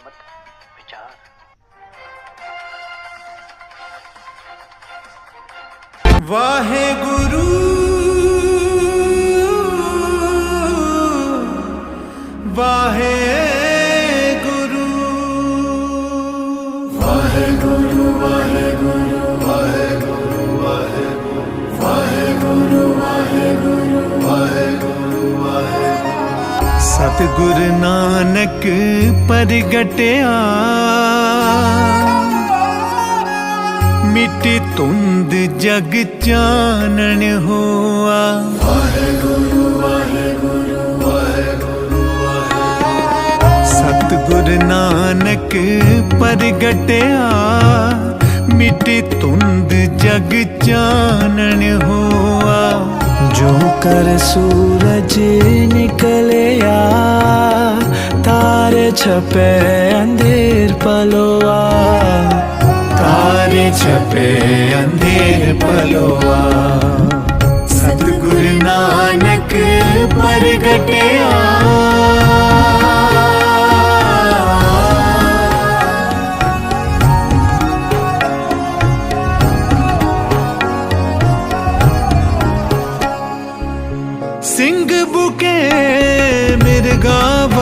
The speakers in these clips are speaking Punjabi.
ਗੁਰਮਤ ਵਿਚਾਰ। ਸਤਿਗੁਰ ਨਾਨਕ ਪ੍ਰਗਟਿਆ। ਮਿੱਟੀ ਧੁੰਦ ਜਗ ਚਾਨਣ ਹੋਆ। ਸਤਿਗੁਰ ਨਾਨਕ ਪ੍ਰਗਟਿਆ। ਮਿੱਟੀ ਧੁੰਦ ਜਗ ਚਾਨਣ ਹੋਆ। जो कर सूरज निकलया तारे छपे अंधेर पलोआ तारे छपे अंधेर पलोआ सतगुरु नानक परगटया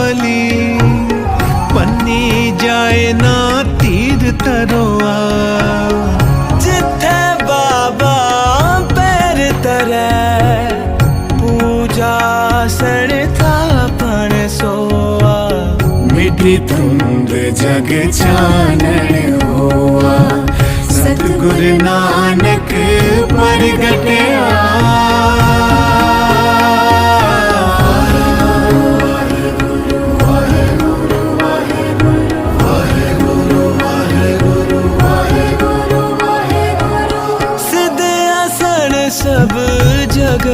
वाली। पन्नी जाए ना तीर तरोआ। जिथे बाबा पैर तर पूजा सर था सोआ। मिठी तुंद जग जान हुआ। सतगुरु नानक प्रगटया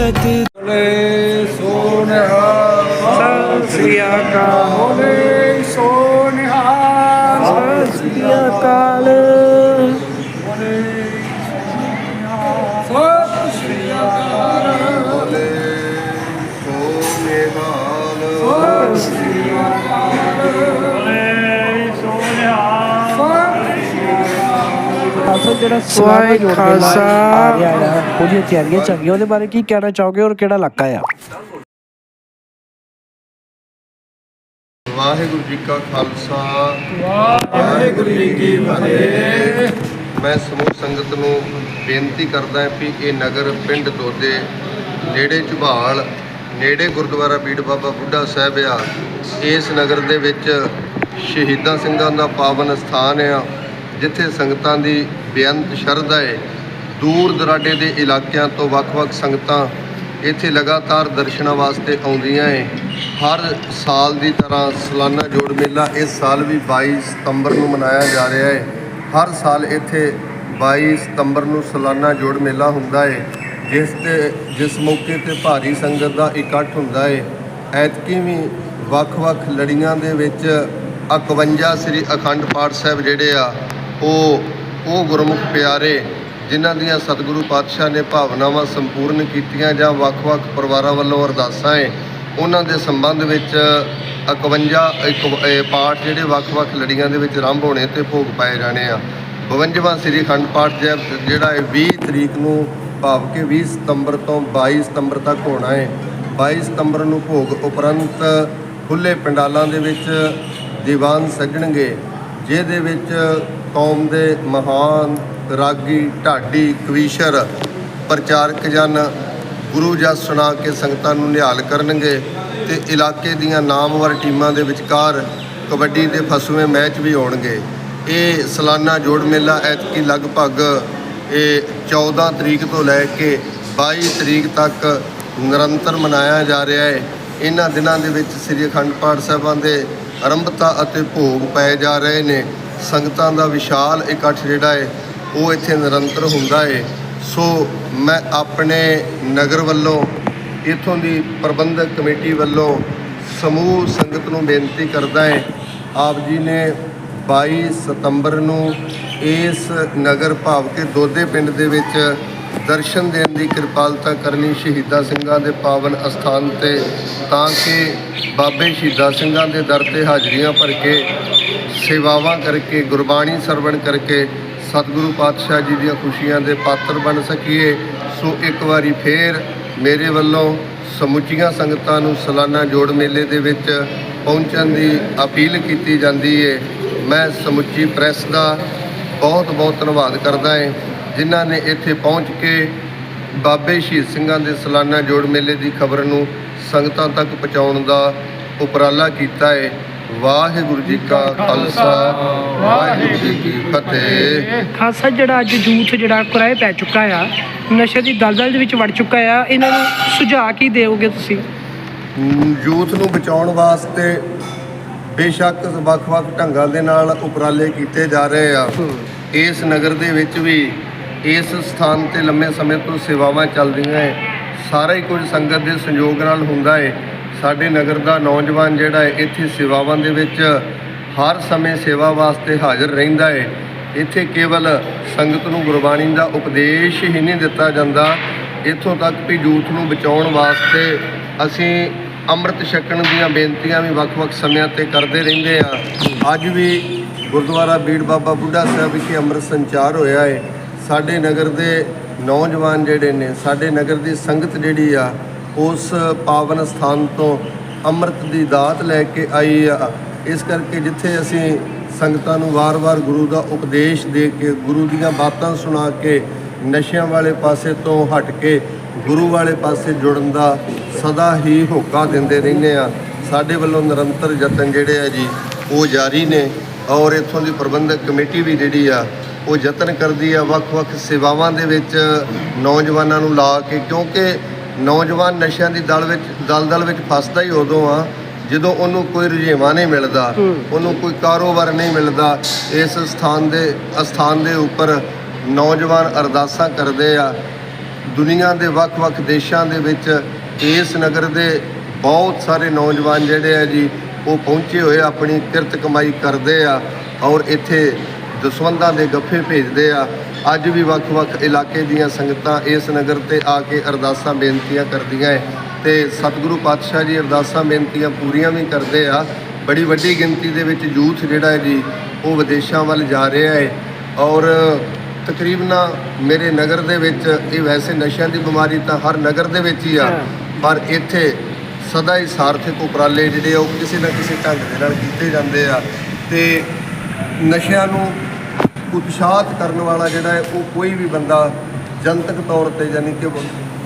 உலகத்தில் ਜਿਹੜਾ ਵਾਹਿ ਸਵਾਗਤ ਖਾਲਸਾ। ਆ ਰਿਹਾ ਹੈ। ਉਹਦੀਆਂ ਤਿਆਰੀਆਂ ਚੱਲੀਆਂ ਉਹਦੇ ਬਾਰੇ ਕੀ ਕਹਿਣਾ ਚਾਹੋਗੇ ਔਰ ਕਿਹੜਾ ਇਲਾਕਾ ਆ? ਵਾਹਿਗੁਰੂ ਜੀ ਕਾ ਖਾਲਸਾ। ਵਾਹਿਗੁਰੂ ਜੀ ਕੀ ਫਤਿਹ। ਮੈਂ ਸਮੂਹ ਸੰਗਤ ਨੂੰ ਬੇਨਤੀ ਕਰਦਾ ਹਾਂ ਕਿ ਇਹ ਨਗਰ ਪਿੰਡ ਦੋਦੇ ਨੇੜੇ ਝੁਬਾਲ ਨੇੜੇ ਗੁਰਦੁਆਰਾ ਬੀੜ ਬਾਬਾ ਬੁੱਢਾ ਸਾਹਿਬ ਆ ਇਸ ਨਗਰ ਦੇ ਵਿੱਚ ਸ਼ਹੀਦਾਂ ਸਿੰਘਾਂ ਦਾ ਪਾਵਨ ਸਥਾਨ ਆ ਜਿੱਥੇ ਸੰਗਤਾਂ ਦੀ ਬੇਅੰਤ ਸ਼ਰਧਾ ਹੈ ਦੂਰ ਦਰਾਡੇ ਦੇ ਇਲਾਕਿਆਂ ਤੋਂ ਵੱਖ-ਵੱਖ ਸੰਗਤਾਂ ਇੱਥੇ ਲਗਾਤਾਰ ਦਰਸ਼ਨਾਂ ਵਾਸਤੇ ਆਉਂਦੀਆਂ ਏ। ਹਰ ਸਾਲ ਦੀ ਤਰ੍ਹਾਂ ਸਾਲਾਨਾ ਜੋੜ ਮੇਲਾ ਇਸ ਸਾਲ ਵੀ 22 ਸਤੰਬਰ ਨੂੰ ਮਨਾਇਆ ਜਾ ਰਿਹਾ ਹੈ ਹਰ ਸਾਲ ਇੱਥੇ 22 ਸਤੰਬਰ ਨੂੰ ਸਾਲਾਨਾ ਜੋੜ ਮੇਲਾ ਹੁੰਦਾ ਹੈ ਜਿਸ ਤੇ, ਜਿਸ ਮੌਕੇ ਤੇ ਭਾਰੀ ਸੰਗਤ ਦਾ ਇਕੱਠ ਹੁੰਦਾ ਹੈ ਐਤਕੀ ਵੀ ਵੱਖ-ਵੱਖ ਲੜੀਆਂ ਦੇ ਵਿੱਚ 51 ਸ੍ਰੀ ਅਖੰਡ ਪਾਠ ਸਾਹਿਬ ਜਿਹੜੇ ਆ, ਉਹ ਉਹ ਗੁਰਮੁਖ ਪਿਆਰੇ, ਜਿਨ੍ਹਾਂ ਦੀਆਂ ਸਤਿਗੁਰੂ ਪਾਤਸ਼ਾਹ ਨੇ ਭਾਵਨਾਵਾਂ ਸੰਪੂਰਨ ਕੀਤੀਆਂ ਜਾਂ ਵੱਖ-ਵੱਖ ਪਰਿਵਾਰਾਂ ਵੱਲੋਂ ਅਰਦਾਸਾਂ ਹੈ ਉਹਨਾਂ ਦੇ ਸੰਬੰਧ ਵਿੱਚ 51 ਇੱਕ ਪਾਠ ਜਿਹੜੇ ਵੱਖ-ਵੱਖ ਲੜੀਆਂ ਦੇ ਵਿੱਚ ਆਰੰਭ ਹੋਣੇ ਤੇ ਭੋਗ ਪਾਏ ਜਾਣੇ ਆ। 52ਵਾਂ ਸ੍ਰੀ ਅਖੰਡ ਪਾਠ ਜਪ ਜਿਹੜਾ ਹੈ 20 ਤਰੀਕ ਨੂੰ ਭਾਵ ਕਿ 20 ਸਤੰਬਰ ਤੋਂ 22 ਸਤੰਬਰ ਤੱਕ ਹੋਣਾ ਹੈ 22 ਸਤੰਬਰ ਨੂੰ ਭੋਗ ਉਪਰੰਤ ਖੁੱਲੇ ਪੰਡਾਲਾਂ ਦੇ ਵਿੱਚ ਦੀਵਾਨ ਸੱਜਣਗੇ। ਜਿਹਦੇ ਵਿੱਚ ਕੌਮ ਦੇ ਮਹਾਨ ਰਾਗੀ, ਢਾਡੀ, ਕਵੀਸ਼ਰ, ਪ੍ਰਚਾਰਕ ਜਨ, ਗੁਰੂ ਜਸ ਸੁਣਾ ਕੇ ਸੰਗਤਾਂ ਨੂੰ ਨਿਹਾਲ ਕਰਨਗੇ ਤੇ ਇਲਾਕੇ ਦੀਆਂ ਨਾਮਵਰ ਟੀਮਾਂ ਦੇ ਵਿਚਕਾਰ ਕਬੱਡੀ ਦੇ ਫਸਵੇਂ ਮੈਚ ਵੀ ਹੋਣਗੇ। ਇਹ ਸਾਲਾਨਾ ਜੋੜ ਮੇਲਾ ਐਤਕੀ ਲਗਭਗ ਇਹ 14 ਤਰੀਕ ਤੋਂ ਲੈ ਕੇ 22 ਤਰੀਕ ਤੱਕ ਨਿਰੰਤਰ ਮਨਾਇਆ ਜਾ ਰਿਹਾ ਹੈ। ਇਹਨਾਂ ਦਿਨਾਂ ਦੇ ਵਿੱਚ ਸ੍ਰੀ ਅਖੰਡ ਪਾਠ ਸਾਹਿਬਾਂ ਦੇ ਆਰੰਭਤਾ ਅਤੇ ਭੋਗ ਪਏ ਜਾ ਰਹੇ ਨੇ। ਸੰਗਤਾਂ ਦਾ ਵਿਸ਼ਾਲ ਇਕੱਠ ਜਿਹੜਾ ਹੈ ਉਹ ਇੱਥੇ ਨਿਰੰਤਰ ਹੁੰਦਾ ਹੈ ਸੋ ਮੈਂ ਆਪਣੇ ਨਗਰ ਵੱਲੋਂ, ਇਥੋਂ ਦੀ ਪ੍ਰਬੰਧਕ ਕਮੇਟੀ ਵੱਲੋਂ ਸਮੂਹ ਸੰਗਤ ਨੂੰ ਬੇਨਤੀ ਕਰਦਾ ਹੈ ਆਪ ਜੀ ਨੇ 22 ਸਤੰਬਰ ਨੂੰ ਇਸ ਨਗਰ ਭਾਵ ਕੇ ਦੋਦੇ ਪਿੰਡ ਦੇ ਵਿੱਚ ਦਰਸ਼ਨ ਦੇਣ ਦੀ ਕਿਰਪਾਲਤਾ ਕਰਨੀ ਸ਼ਹੀਦਾਂ ਸਿੰਘਾਂ ਦੇ ਪਾਵਨ ਅਸਥਾਨ ਤੇ, ਤਾਂ ਕਿ ਬਾਬੇ ਸ਼ਹੀਦਾਂ ਸਿੰਘਾਂ ਦੇ ਦਰ ਤੇ ਹਾਜ਼ਰੀਆਂ ਭਰ ਕੇ ਸੇਵਾਵਾਂ ਕਰਕੇ, ਗੁਰਬਾਣੀ ਸਰਵਣ ਕਰਕੇ ਸਤਿਗੁਰੂ ਪਾਤਸ਼ਾਹ ਜੀ ਦੀਆਂ ਖੁਸ਼ੀਆਂ ਦੇ ਪਾਤਰ ਬਣ ਸਕੀਏ। ਸੋ ਇੱਕ ਵਾਰੀ ਫੇਰ ਮੇਰੇ ਵੱਲੋਂ ਸਮੁੱਚੀਆਂ ਸੰਗਤਾਂ ਨੂੰ ਸਾਲਾਨਾ ਜੋੜ ਮੇਲੇ ਦੇ ਵਿੱਚ ਪਹੁੰਚਣ ਦੀ ਅਪੀਲ ਕੀਤੀ ਜਾਂਦੀ ਹੈ ਮੈਂ ਸਮੁੱਚੀ ਪ੍ਰੈਸ ਦਾ ਬਹੁਤ ਬਹੁਤ ਧੰਨਵਾਦ ਕਰਦਾ ਹਾਂ ਜਿਨ੍ਹਾਂ ਨੇ ਇੱਥੇ ਪਹੁੰਚ ਕੇ ਬਾਬੇ ਸ਼ਹੀਦ ਸਿੰਘਾਂ ਦੇ ਸਾਲਾਨਾ ਜੋੜ ਮੇਲੇ ਦੀ ਖਬਰ ਨੂੰ ਸੰਗਤਾਂ ਤੱਕ ਪਹੁੰਚਾਉਣ ਦਾ ਉਪਰਾਲਾ ਕੀਤਾ ਹੈ ਵਾਹਿਗੁਰੂ ਜੀ ਕਾ ਖਾਲਸਾ ਵਾਹਿਗੁਰੂ ਜੀ ਕੀ ਫਤਿਹ। ਖਾਸਾ ਜਿਹੜਾ ਅੱਜ ਯੂਥ ਜਿਹੜਾ ਕੁਰਾਏ ਪੈ ਚੁੱਕਾ ਆ ਨਸ਼ੇ ਦੀ ਦਲਦਲ ਦੇ ਵਿੱਚ ਵੜ ਚੁੱਕਾ ਆ ਇਹਨਾਂ ਨੂੰ ਸੁਝਾਅ ਕੀ ਦਿਓਗੇ ਤੁਸੀਂ? ਯੂਥ ਨੂੰ ਬਚਾਉਣ ਵਾਸਤੇ ਬੇਸ਼ੱਕ ਵੱਖ-ਵੱਖ ਢੰਗਾਂ ਦੇ ਨਾਲ ਉਪਰਾਲੇ ਕੀਤੇ ਜਾ ਰਹੇ ਆ। ਇਸ ਨਗਰ ਦੇ ਵਿੱਚ ਵੀ ਇਸ ਸਥਾਨ ਤੇ ਲੰਮੇ ਸਮੇਂ ਤੋਂ ਸੇਵਾਵਾਂ ਚੱਲਦੀਆਂ ਹੈ ਸਾਰਾ ਹੀ ਕੁਝ ਸੰਗਤ ਦੇ ਸੰਯੋਗ ਨਾਲ ਹੁੰਦਾ ਹੈ ਸਾਡੇ ਨਗਰ ਦਾ ਨੌਜਵਾਨ ਜਿਹੜਾ ਹੈ ਇੱਥੇ ਸੇਵਾਵਾਂ ਦੇ ਵਿੱਚ ਹਰ ਸਮੇਂ ਸੇਵਾ ਵਾਸਤੇ ਹਾਜ਼ਰ ਰਹਿੰਦਾ ਹੈ ਇੱਥੇ ਕੇਵਲ ਸੰਗਤ ਨੂੰ ਗੁਰਬਾਣੀ ਦਾ ਉਪਦੇਸ਼ ਹੀ ਨਹੀਂ ਦਿੱਤਾ ਜਾਂਦਾ। ਇੱਥੋਂ ਤੱਕ ਵੀ ਯੂਥ ਨੂੰ ਬਚਾਉਣ ਵਾਸਤੇ ਅਸੀਂ ਅੰਮ੍ਰਿਤ ਛਕਣ ਦੀਆਂ ਬੇਨਤੀਆਂ ਵੀ ਵੱਖ-ਵੱਖ ਸਮਿਆਂ ਤੇ ਕਰਦੇ ਰਹਿੰਦੇ ਆ। ਅੱਜ ਵੀ ਗੁਰਦੁਆਰਾ ਬੀੜ ਬਾਬਾ ਬੁੱਢਾ ਸਾਹਿਬ ਵਿਖੇ ਅੰਮ੍ਰਿਤ ਸੰਚਾਰ ਹੋਇਆ ਹੈ ਸਾਡੇ ਨਗਰ ਦੇ ਨੌਜਵਾਨ ਜਿਹੜੇ ਨੇ, ਸਾਡੇ ਨਗਰ ਦੀ ਸੰਗਤ ਜਿਹੜੀ ਆ, ਉਸ ਪਾਵਨ ਸਥਾਨ ਤੋਂ ਅੰਮ੍ਰਿਤ ਦੀ ਦਾਤ ਲੈ ਕੇ ਆਈ ਆ। ਇਸ ਕਰਕੇ ਜਿੱਥੇ ਅਸੀਂ ਸੰਗਤਾਂ ਨੂੰ ਵਾਰ-ਵਾਰ ਗੁਰੂ ਦਾ ਉਪਦੇਸ਼ ਦੇ ਕੇ, ਗੁਰੂ ਦੀਆਂ ਬਾਤਾਂ ਸੁਣਾ ਕੇ, ਨਸ਼ਿਆਂ ਵਾਲੇ ਪਾਸੇ ਤੋਂ ਹਟ ਕੇ, ਗੁਰੂ ਵਾਲੇ ਪਾਸੇ ਜੁੜਨ ਦਾ ਸਦਾ ਹੀ ਹੋਕਾ ਦਿੰਦੇ ਰਹਿੰਦੇ ਆ। ਸਾਡੇ ਵੱਲੋਂ ਨਿਰੰਤਰ ਯਤਨ ਜਿਹੜੇ ਆ ਜੀ, ਉਹ ਜਾਰੀ ਨੇ ਔਰ ਇੱਥੋਂ ਦੀ ਪ੍ਰਬੰਧਕ ਕਮੇਟੀ ਵੀ ਜਿਹੜੀ ਆ ਉਹ ਯਤਨ ਕਰਦੀ ਆ ਵੱਖ-ਵੱਖ ਸੇਵਾਵਾਂ ਦੇ ਵਿੱਚ ਨੌਜਵਾਨਾਂ ਨੂੰ ਲਾ ਕੇ ਕਿਉਂਕਿ ਨੌਜਵਾਨ ਨਸ਼ਿਆਂ ਦੀ ਦਲ ਵਿੱਚ ਦਲਦਲ ਵਿੱਚ ਫਸਦਾ ਹੀ ਉਦੋਂ ਆ ਜਦੋਂ ਉਹਨੂੰ ਕੋਈ ਰੁਝੇਵਾਂ ਨਹੀਂ ਮਿਲਦਾ ਉਹਨੂੰ ਕੋਈ ਕਾਰੋਬਾਰ ਨਹੀਂ ਮਿਲਦਾ ਇਸ ਸਥਾਨ ਦੇ ਅਸਥਾਨ ਦੇ ਉੱਪਰ ਨੌਜਵਾਨ ਅਰਦਾਸਾਂ ਕਰਦੇ ਆ। ਦੁਨੀਆ ਦੇ ਵੱਖ-ਵੱਖ ਦੇਸ਼ਾਂ ਦੇ ਵਿੱਚ ਇਸ ਨਗਰ ਦੇ ਬਹੁਤ ਸਾਰੇ ਨੌਜਵਾਨ ਜਿਹੜੇ ਆ ਜੀ ਉਹ ਪਹੁੰਚੇ ਹੋਏ ਆਪਣੀ ਕਿਰਤ ਕਮਾਈ ਕਰਦੇ ਆ ਔਰ ਇੱਥੇ ਦਸਵੰਦਾਂ ਦੇ ਗੱਫੇ ਭੇਜਦੇ ਆ। ਅੱਜ ਵੀ ਵੱਖ-ਵੱਖ ਇਲਾਕੇ ਦੀਆਂ ਸੰਗਤਾਂ ਇਸ ਨਗਰ ਤੇ ਆ ਕੇ ਅਰਦਾਸਾਂ ਬੇਨਤੀਆਂ ਕਰਦੀਆਂ ਹੈ ਤੇ ਸਤਿਗੁਰੂ ਪਾਤਸ਼ਾਹ ਜੀ ਅਰਦਾਸਾਂ ਬੇਨਤੀਆਂ ਪੂਰੀਆਂ ਵੀ ਕਰਦੇ ਆ। ਬੜੀ ਵੱਡੀ ਗਿਣਤੀ ਦੇ ਵਿੱਚ ਯੂਥ ਜਿਹੜਾ ਹੈ ਜੀ ਉਹ ਵਿਦੇਸ਼ਾਂ ਵੱਲ ਜਾ ਰਿਹਾ ਹੈ। ਔਰ ਤਕਰੀਬਨ ਮੇਰੇ ਨਗਰ ਦੇ ਵਿੱਚ ਇਹ ਵੈਸੇ ਨਸ਼ਿਆਂ ਦੀ ਬਿਮਾਰੀ ਤਾਂ ਹਰ ਨਗਰ ਦੇ ਵਿੱਚ ਹੀ ਆ। ਪਰ ਇੱਥੇ ਸਦਾ ਹੀ ਸਾਰਥਕ ਉਪਰਾਲੇ ਜਿਹੜੇ ਆ ਉਹ ਕਿਸੇ ਨਾ ਕਿਸੇ ਢੰਗ ਦੇ ਨਾਲ ਕੀਤੇ ਜਾਂਦੇ ਆ। ਤੇ ਨਸ਼ਿਆਂ ਨੂੰ ਉਤਸ਼ਾਹਤ ਕਰਨ ਵਾਲਾ ਜਿਹੜਾ ਹੈ, ਉਹ ਕੋਈ ਵੀ ਬੰਦਾ ਜਨਤਕ ਤੌਰ ਤੇ ਯਾਨੀ ਕਿ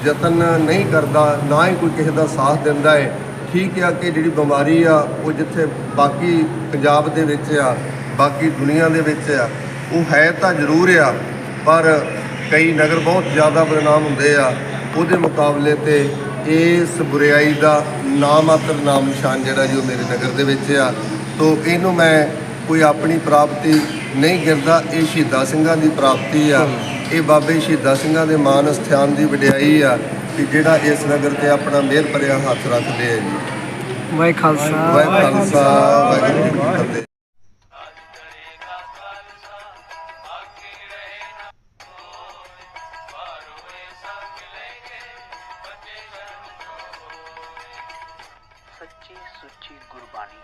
ਯਤਨ ਨਹੀਂ ਕਰਦਾ, ਨਾ ਹੀ ਕੋਈ ਕਿਸੇ ਦਾ ਸਾਥ ਦਿੰਦਾ ਹੈ। ਠੀਕ ਆ ਕਿ ਜਿਹੜੀ ਬਿਮਾਰੀ ਆ, ਉਹ ਜਿੱਥੇ ਬਾਕੀ ਪੰਜਾਬ ਦੇ ਵਿੱਚ ਆ, ਬਾਕੀ ਦੁਨੀਆ ਦੇ ਵਿੱਚ ਆ, ਉਹ ਹੈ ਤਾਂ ਜ਼ਰੂਰ ਆ, ਪਰ ਕਈ ਨਗਰ ਬਹੁਤ ਜ਼ਿਆਦਾ ਬਦਨਾਮ ਹੁੰਦੇ ਆ। ਉਹਦੇ ਮੁਕਾਬਲੇ ਤੇ ਇਸ ਬੁਰਾਈ ਦਾ ਨਾਮਾਤਰ ਨਾਮ ਨਿਸ਼ਾਨ ਜਿਹੜਾ ਜੀ ਉਹ ਮੇਰੇ ਨਗਰ ਦੇ ਵਿੱਚ ਆ। ਤੋ ਇਹਨੂੰ ਮੈਂ ਕੋਈ ਆਪਣੀ ਪ੍ਰਾਪਤੀ ਨਹੀਂ ਗਿਰਦਾ ਇਹ ਸ਼ਹੀਦਾਂ ਸਿੰਘਾਂ ਦੀ ਪ੍ਰਾਪਤੀ ਆ। ਇਹ ਬਾਬੇ ਸ਼ਹੀਦਾਂ ਸਿੰਘਾਂ ਦੇ ਮਾਨ ਅਸਥਾਨ ਦੀ ਵਡਿਆਈ ਆ ਕਿ ਜਿਹੜਾ ਇਸ ਨਗਰ ਤੇ ਆਪਣਾ ਮਿਹਰ ਭਰਿਆ ਹੱਥ ਰੱਖਦੇ ਆ ਜੀ। ਵਾਹਿ ਖਾਲਸਾ। ਵਾਹਿਗੁਰੂ ਖਾਲਸਾ ਵਾਹਿਗੁਰੂ ਜੀ ਕੀ ਫਤਿਹ। ਸੱਚੀ ਸੁੱਚੀ ਗੁਰਬਾਣੀ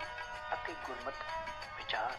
ਅਤੇ ਗੁਰਮਤ God.